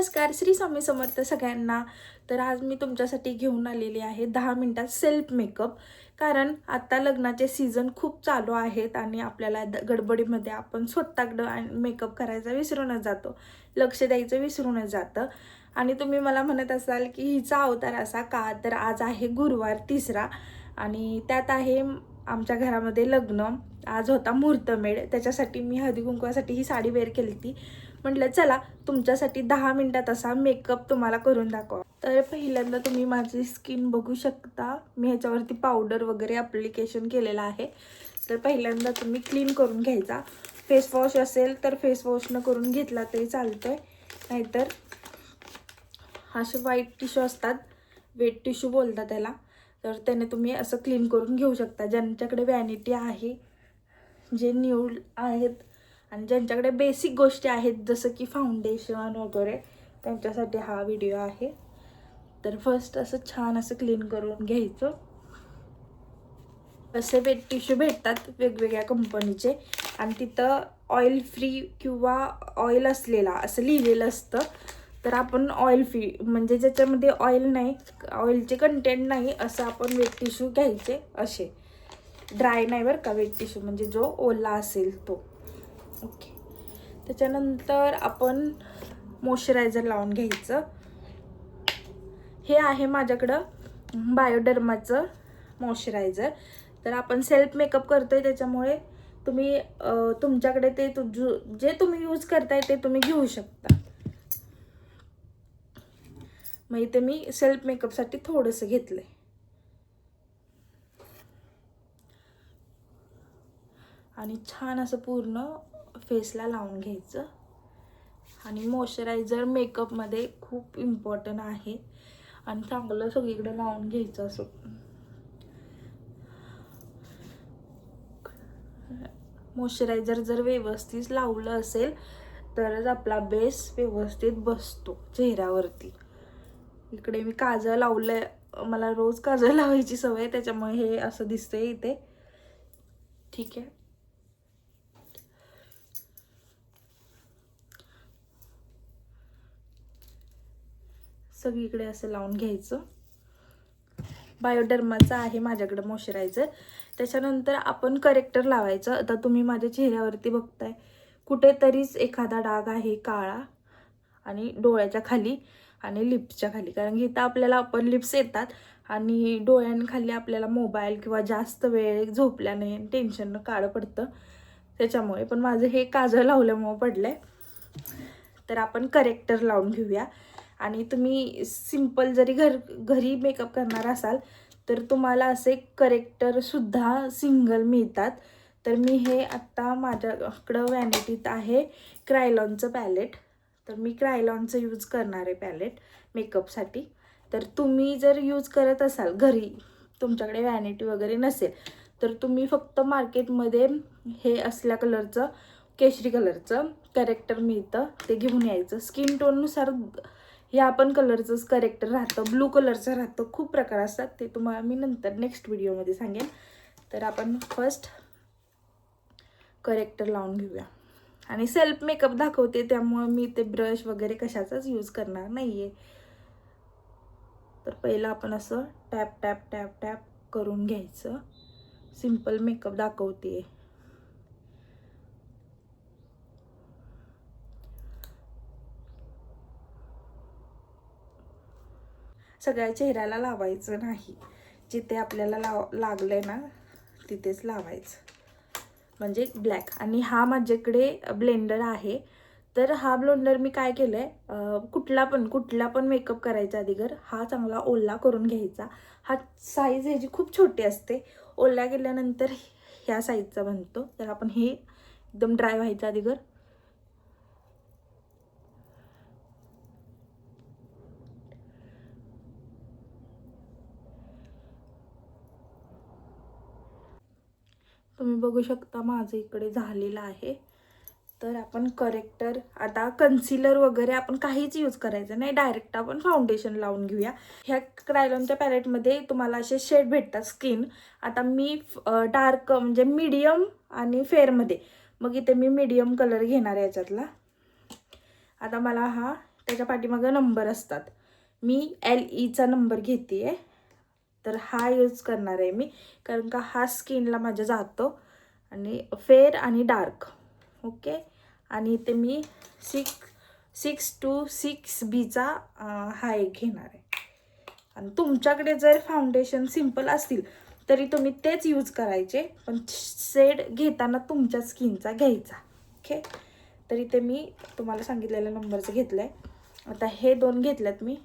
नमस्कार श्री स्वामी समर्थ सगळ्यांना. तर आज मी तुमच्यासाठी घेऊन आलेली आहे दहा मिनटात सेल्फ मेकअप कारण आत्ता लग्नाचे सीझन खूप चालू आहेत आणि आपल्याला द- गडबडीमध्ये आपण स्वतःकडं मेकअप करायचा विसरूनच जातो. लक्ष द्यायचं विसरूनच जातं. आणि तुम्ही मला म्हणत असाल की हिचा अवतार असा का? तर आज आहे गुरुवार तिसरा आणि त्यात आहे आमच्या घरामध्ये लग्न. आज होता मुहूर्तमेळ त्याच्यासाठी मी हळदी कुंकवासाठी ही साडी वेअर केली ती म्हटलं चला तुमच्यासाठी दहा मिनटात असा मेकअप तुम्हाला करून दाखवा. तर पहिल्यांदा तुम्ही माझी स्किन बघू शकता. मी ह्याच्यावरती पावडर वगैरे अप्लिकेशन केलेलं आहे. तर पहिल्यांदा तुम्ही क्लीन करून घ्यायचा. फेस वॉश असेल तर फेसवॉशनं करून घेतला तरी चालतंय. नाहीतर असे व्हाईट टिश्यू असतात वेट टिश्यू बोलतात त्याला. तर त्याने तुम्ही असं क्लीन करून घेऊ शकता. ज्यांच्याकडे वॅनिटी आहे जे न्यू आहेत आणि ज्यांच्याकडे बेसिक गोष्टी आहेत जसं की फाउंडेशन वगैरे त्यांच्यासाठी हा व्हिडिओ आहे. तर फर्स्ट असं छान असं क्लीन करून घ्यायचं. असे वेट टिश्यू भेटतात वेगवेगळ्या कंपनीचे आणि तिथं ऑइल फ्री किंवा ऑइल असलेला असं लिहिलेलं असतं. तर आपण ऑइल फ्री म्हणजे ज्याच्यामध्ये ऑइल नाही ऑइलचे कंटेंट नाही असं आपण वेट टिश्यू घ्यायचे असे. ड्राय नाही बरं का वेट टिश्यू म्हणजे जो ओला असेल तो. ओके. त्याच्यानंतर आपण मॉइश्चरायझर लावून घ्यायचं. हे आहे माझ्याकडं बायोडर्माचं मॉइश्चरायझर तर आपण सेल्फ मेकअप करतो आहे त्याच्यामुळे तुम्ही तुमच्याकडे ते तु जो- जे तुम्ही यूज करताय ते तुम्ही घेऊ शकता. मग इथे मी सेल्फ मेकअपसाठी थोडंसं घेतलंय. आणि छान असं पूर्ण फेसला लावून घ्यायचं. आणि मॉइश्चरायझर मेकअपमध्ये खूप इम्पॉर्टंट आहे. आणि चांगलं सगळीकडे लावून घ्यायचं असं. मॉइश्चरायझर जर व्यवस्थित लावलं असेल तरच आपला बेस व्यवस्थित बसतो चेहऱ्यावरती. इकडे मी काजळ लावलं मला रोज काजळ लावायची सवय त्याच्यामुळे हे असं दिसतंय इथे. ठीक आहे. सगळीकडे असं लावून घ्यायचं. बायोडर्माचं आहे माझ्याकडं मॉइश्चरायझर त्याच्यानंतर आपण करेक्टर लावायचं. आता तुम्ही माझ्या चेहऱ्यावरती बघताय. कुठेतरीच एखादा डाग आहे काळा आणि डोळ्याच्या खाली आणि लिप्सच्या खाली. कारण की इथं आपल्याला आपण लिप्स येतात आणि डोळ्यांखाली आपल्याला मोबाईल किंवा जास्त वेळ झोपल्याने टेन्शन काळं पडतं. त्याच्यामुळे. पण माझं हे काजळ लावल्यामुळं पडलं आहे तर आपण करेक्टर लावून घेऊया. आणि तुम्ही सिंपल जरी घर घरी मेकअप करणार असाल तर तुम्हाला असे करेक्टरसुद्धा सिंगल मिळतात. तर मी हे आत्ता माझ्याकडं वॅनिटीत आहे क्रायलॉनचं पॅलेट तर मी क्रायलॉनचं यूज करणार आहे पॅलेट मेकअपसाठी तर तुम्ही जर यूज करत असाल घरी तुमच्याकडे वॅनिटी वगैरे नसेल तर तुम्ही फक्त मार्केटमध्ये हे असल्या कलरचं केशरी कलरचं करेक्टर मिळतं. ते घेऊन यायचं. स्किन टोननुसार ह्या पण कलरचंच करेक्टर राहतं ब्लू कलरचं राहतं. खूप प्रकार असतात ते तुम्हाला मी नंतर नेक्स्ट व्हिडिओमध्ये सांगेन. तर आपण फर्स्ट करेक्टर लावून घेऊया. आणि सेल्फ मेकअप दाखवते त्यामुळे मी ते ब्रश वगैरे कशाचाच यूज करणार नाही आहे तर पहिलं आपण असं टॅप टॅप टॅप टॅप करून घ्यायचं. सिंपल मेकअप दाखवते सगळ्या चेहऱ्याला लावायचं नाही. जिथे आपल्याला लाव लागलं आहे ना तिथेच लावायचं. म्हणजे ब्लॅक आणि हा माझ्याकडे ब्लेंडर आहे. तर हा ब्लेंडर मी काय केलं आहे कुठला पण कुठला पण मेकअप करायचा अगोदर हा चांगला ओला करून घ्यायचा. हा साईज ह्याची खूप छोटी असते. ओला केल्यानंतर ह्या साईजचा बनतो. तर आपण हे एकदम ड्राय व्हायचं अगोदर तुम्ही बघू शकता माझं इकडे झालेलं आहे. तर आपण करेक्टर आता कन्सिलर वगैरे आपण काहीच यूज करायचं नाही. डायरेक्ट आपण फाउंडेशन लावून घेऊया. ह्या क्रायलॉनच्या पॅलेटमध्ये तुम्हाला असे शेड भेटतात स्किन आता मी डार्क म्हणजे मीडियम आणि फेअरमध्ये मग इथे मी मीडियम कलर घेणार आहे याच्यातला. आता मला हा त्याच्या पाठीमागं नंबर असतात. मी एल ईचा नंबर घेते आहे तर हा यूज करणार आहे मी. कारण का हा स्किनला माझ्या जातो. आणि फेअर आणि डार्क ओके आणि इथे मी सिक्स सिक्स टू सिक्स बीचा हा एक घेणार आहे. आणि तुमच्याकडे जर फाउंडेशन सिंपल असतील तरी तुम्ही तेच यूज करायचे. पण शेड घेताना तुमच्या स्किनचा घ्यायचा. ओके तर इथे मी तुम्हाला सांगितलेल्या नंबरचं घेतलं आहे आता हे दोन घेतल्यात मी.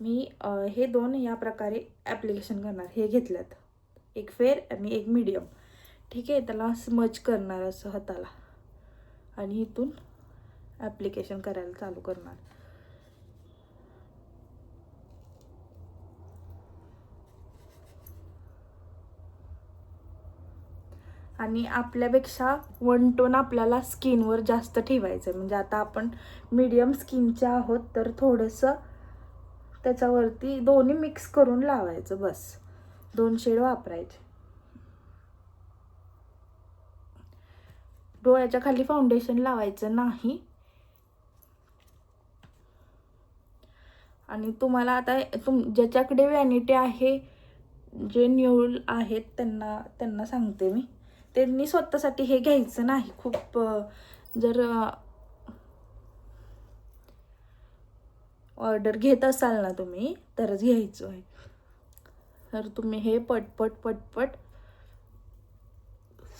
मी हे दोन या प्रकारे ॲप्लिकेशन करणार हे घेतल्यात. एक फेअर आणि एक मीडियम ठीक आहे त्याला स्मच करणार असं हाताला. आणि इथून ॲप्लिकेशन करायला चालू करणार. आणि आपल्यापेक्षा वन टोन आपल्याला स्किनवर जास्त ठेवायचं आहे म्हणजे आता आपण मीडियम स्किनचे आहोत तर थोडंसं त्याच्यावरती दोन्ही मिक्स करून लावायचं बस. दोन शेड वापरायचे. डोळ्याच्या खाली फाउंडेशन लावायचं नाही. आणि तुम्हाला आता तुम ज्याच्याकडे व्हॅनिटी आहे जे न्यूल आहेत त्यांना त्यांना सांगते मी. त्यांनी स्वतःसाठी हे घ्यायचं नाही. खूप जर ऑर्डर घेत असाल ना तुम्ही तरच घ्यायचं आहे. तर तुम्ही हे पटपट पटपट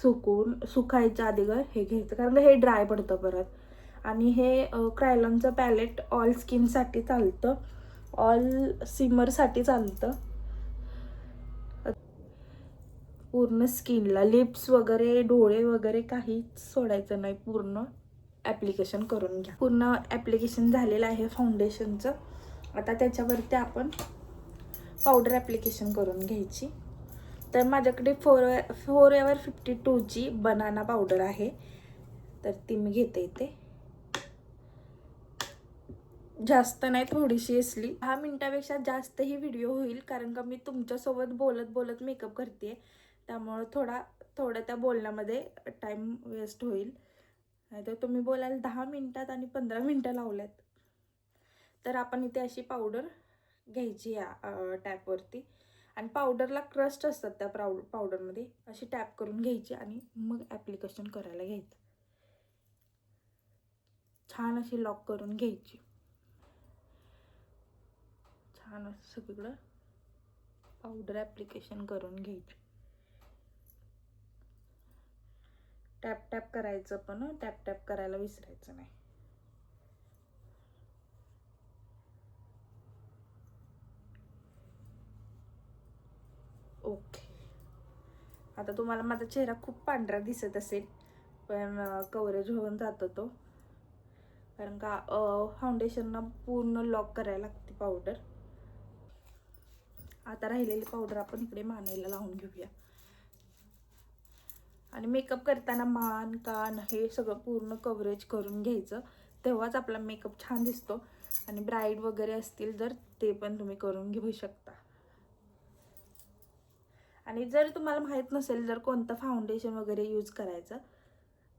सुकून सुकायच्या अगोदर हे घ्यायचं. कारण हे ड्राय पडतं परत. आणि हे क्रायलॉनचं पॅलेट ऑल स्किनसाठी चालतं. ऑल सिमरसाठी चालतं. पूर्ण स्किनला लिप्स वगैरे डोळे वगैरे काहीच सोडायचं नाही पूर्ण. ॲप्लिकेशन करून घ्या. पूर्ण ॲप्लिकेशन झालेलं आहे फाउंडेशनचं आता त्याच्यावरती आपण पावडर ॲप्लिकेशन करून घ्यायची. तर माझ्याकडे फोर फोर एवर फिफ्टी टूची बनाना पावडर आहे. तर ती मी घेते इथे. जास्त नाही थोडीशी असली. दहा मिनटापेक्षा जास्त ही व्हिडिओ होईल कारण का मी तुमच्यासोबत बोलत बोलत मेकअप करते त्यामुळं थोडा थोडं त्या बोलण्यामध्ये टाईम वेस्ट होईल. नाहीतर तुम्ही बोलायला दहा मिनटात आणि पंधरा मिनटं लावल्यात. तर आपण इथे अशी पावडर घ्यायची या टॅपवरती आणि पावडरला क्रस्ट असतात त्या पाव पावडरमध्ये अशी टॅप करून घ्यायची आणि मग ॲप्लिकेशन करायला घ्यायचं. छान अशी लॉक करून घ्यायची. छान असं सगळीकडं पावडर ॲप्लिकेशन करून घ्यायची. टॅप टॅप करायचं पण टॅप टॅप करायला विसरायचं नाही. ओके. आता तुम्हाला माझा चेहरा खूप पांढरा दिसत असेल पण कवरेज होऊन जातो तो. कारण का फाउंडेशनना पूर्ण लॉक करायला लागते पावडर आता राहिलेली पावडर आपण इकडे मानेला लावून घेऊया. आणि मेकअप करताना मान कान हे सगळं पूर्ण कव्हरेज करून घ्यायचं. तेव्हाच आपला मेकअप छान दिसतो. आणि ब्राईड वगैरे असतील जर ते पण तुम्ही करून घेऊ शकता. आणि जर तुम्हाला माहीत नसेल जर कोणतं फाउंडेशन वगैरे यूज करायचं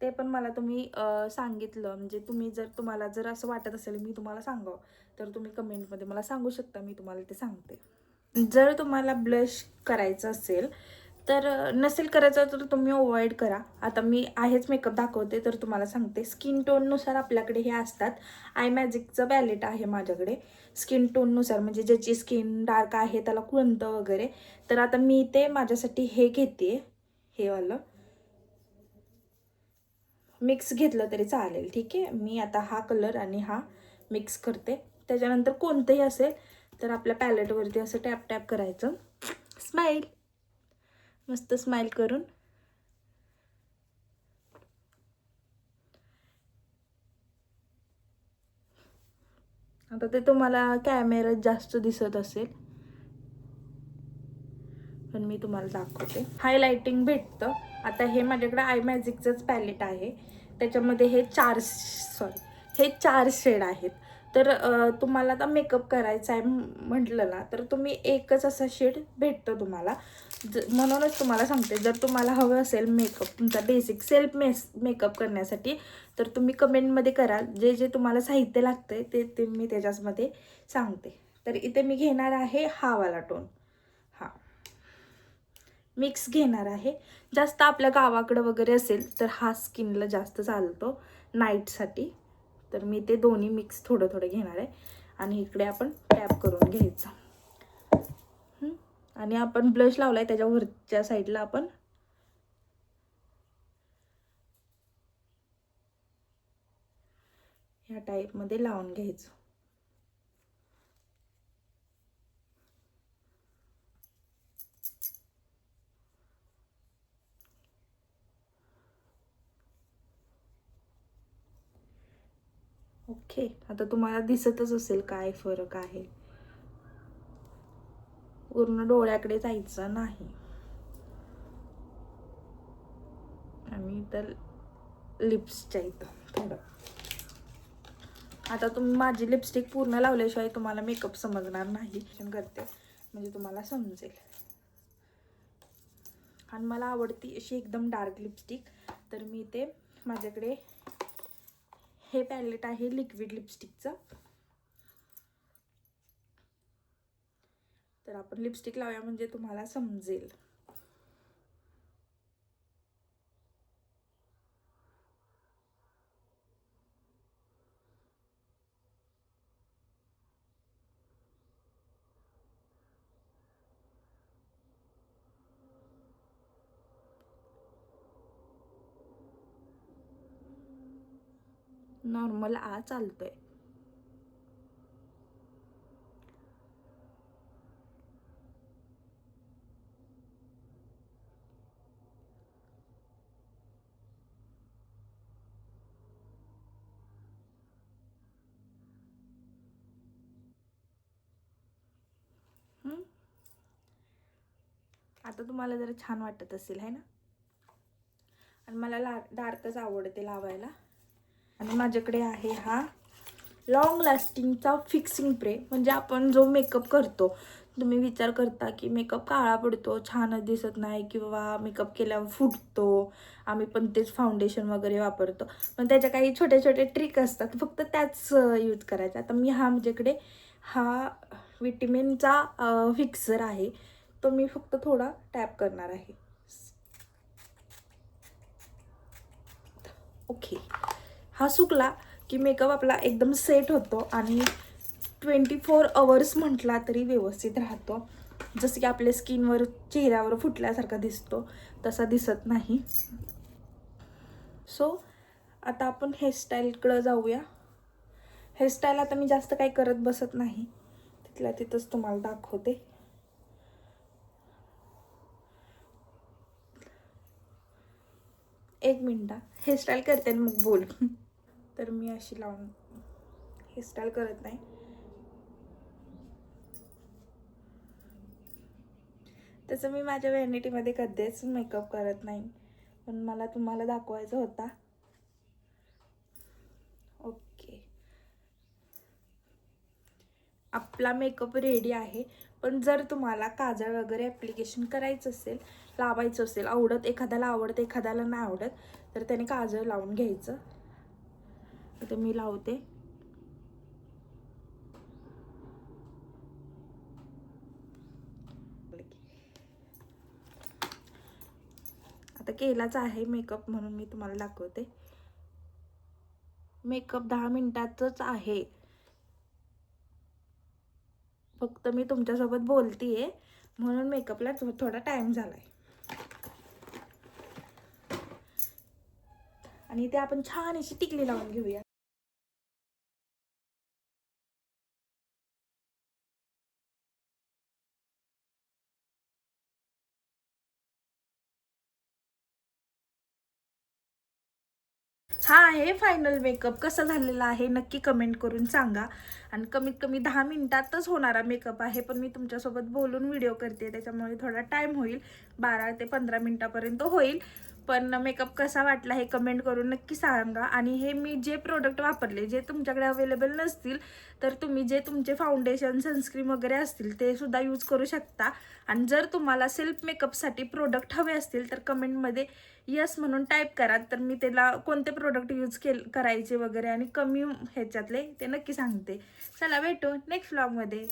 ते पण मला तुम्ही सांगितलं. म्हणजे तुम्ही जर तुम्हाला जर असं वाटत असेल मी तुम्हाला सांगावं तर तुम्ही कमेंटमध्ये मला सांगू शकता मी तुम्हाला ते सांगते. जर तुम्हाला ब्लश करायचं असेल तर नसेल करायचं तर तुम्ही अवॉइड करा. आता मी आहेच मेकअप दाखवते तर तुम्हाला सांगते. स्किन टोननुसार आपल्याकडे हे असतात. आय मॅजिकचं पॅलेट आहे माझ्याकडे. स्किन टोननुसार म्हणजे ज्याची स्किन डार्क आहे त्याला कोणतं वगैरे. तर आता मी ते माझ्यासाठी हे घेते. हे वालं. मिक्स घेतलं तरी चालेल ठीक आहे? मी आता हा कलर आणि हा मिक्स करते. त्याच्यानंतर कोणतंही असेल तर आपल्या पॅलेटवरती असं टॅप टॅप करायचं. स्माईल! मस्त स्माईल करून. आता ते तुम्हाला कॅमेऱ्यात जास्त दिसत असेल. पण मी तुम्हाला दाखवते. हायलायटिंग भेटतं. आता हे माझ्याकडे आय मॅजिकचंच पॅलेट आहे. त्याच्यामध्ये हे चार सॉरी हे चार शेड आहेत. तर तुम्हाला आता मेकअप करायचा आहे म्हटलं ना तर तुम्ही एकच असा शेड भेटतो तुम्हाला. ज म्हणूनच तुम्हाला सांगते जर तुम्हाला हवं असेल मेकअप तुमचा बेसिक सेल्फ मेस मेकअप करण्यासाठी तर तुम्ही कमेंटमध्ये करा. जे जे तुम्हाला साहित्य लागतं आहे ते ते मी त्याच्यामध्ये सांगते. तर इथे मी घेणार आहे हा वाला टोन हा. मिक्स घेणार आहे. जास्त आपल्या गावाकडं वगैरे असेल तर हा स्किनला जास्त चालतो. नाईटसाठी तर मी ते दोन्ही मिक्स थोडं थोडं घेणार आहे. आणि इकडे आपण टॅप करून घ्यायचं. आणि आपण ब्लश लावला आहे त्याच्यावरच्या साईडला आपण ह्या टाईपमध्ये लावून घ्यायचं. ओके आता तुम्हाला दिसतच असेल काय फरक आहे. पूर्ण डोळ्याकडे जायचं नाही. आणि तर लिप्सच्या इथं थोडं. आता तुम्ही माझी लिपस्टिक पूर्ण लावल्याशिवाय तुम्हाला मेकअप समजणार नाही. करते. म्हणजे तुम्हाला समजेल. आणि मला आवडती अशी एकदम डार्क लिपस्टिक तर मी ते माझ्याकडे हे पॅलेट आहे लिक्विड लिपस्टिकचं तर आपण लिपस्टिक लावूया म्हणजे तुम्हाला समजेल. नॉर्मल आ चालतोय. आता तुम्हाला जरा छान वाटत असेल है ना? आणि मला ला डार्कच आवडते लावायला. आणि माझ्याकडे आहे हा लॉंग लास्टिंगचा फिक्सिंग प्रे म्हणजे आपण जो मेकअप करतो तुम्ही विचार करता की मेकअप काळा पडतो छान दिसत नाही किंवा मेकअप केल्यावर फुटतो आम्ही पण तेच फाउंडेशन वगैरे वापरतो. पण त्याच्या काही छोटे छोटे ट्रिक असतात फक्त त्याच यूज करायच्या आता मी हा माझ्याकडे हा विटॅमिनचा फिक्सर आहे. तो मी फक्त थोडा टॅप करणार आहे. ओके हा सुकला की मेकअप आपला एकदम सेट होतो आणि ट्वेंटी फोर अवर्स म्हटला तरी व्यवस्थित राहतो. जसं की आपल्या स्किनवर चेहऱ्यावर फुटल्यासारखा दिसतो तसा दिसत नाही. सो आता आपण हेअरस्टाईलकडं जाऊया. हेअरस्टाईल आता मी जास्त काही करत बसत नाही. तिथल्या तिथंच तुम्हाला दाखवते. एक मिनटा. हेअरस्टाईल करते आणि मग बोल. तर मी अशी लावून हेअरस्टाईल करत नाही. तसं मी माझ्या व्हॅनिटीमध्ये कधीच मेकअप करत नाही. पण मला तुम्हाला दाखवायचा होता. ओके आपला मेकअप रेडी आहे. पण जर तुम्हाला काजळ वगैरे ॲप्लिकेशन करायचं असेल लावायचं असेल आवडत एखाद्याला आवडत एखाद्याला नाही आवडत तर त्याने काजळ लावून घ्यायचं. आता मी लावते. आता केलाच आहे मेकअप म्हणून मी तुम्हाला दाखवते. मेकअप दहा मिनिटाचंच आहे. फक्त मी तुमच्यासोबत बोलतीये म्हणून मेकअपला थोडा टाइम झालाय. आणि ते आपण छान अशी टिकली लावून घेऊया. हा आहे फायनल मेकअप कसा झालेला आहे नक्की कमेंट करून सांगा. आणि कमीत कमी दहा मिनिटातच होणारा मेकअप आहे पण मी तुमच्यासोबत बोलून व्हिडिओ करते त्याच्यामुळे थोडा टाईम होईल. बारा ते पंधरा मिनिटापर्यंत होईल. पण मेकअप कसा वाटला हे कमेंट करून नक्की सांगा. आणि हे मी जे प्रोडक्ट वापरले जे तुमच्याकडे अवेलेबल नसतील तर तुम्ही जे तुमचे फाउंडेशन सनस्क्रीन वगैरे असतील ते सुद्धा यूज करू शकता. आणि जर तुम्हाला सेल्फ मेकअपसाठी प्रोडक्ट हवे असतील तर कमेंटमध्ये यस म्हणून टाईप करा. तर मी त्याला कोणते प्रोडक्ट यूज केल करायचे वगैरे आणि कमी ह्याच्यातले ते नक्की सांगते. चला भेटू नेक्स्ट व्लॉगमध्ये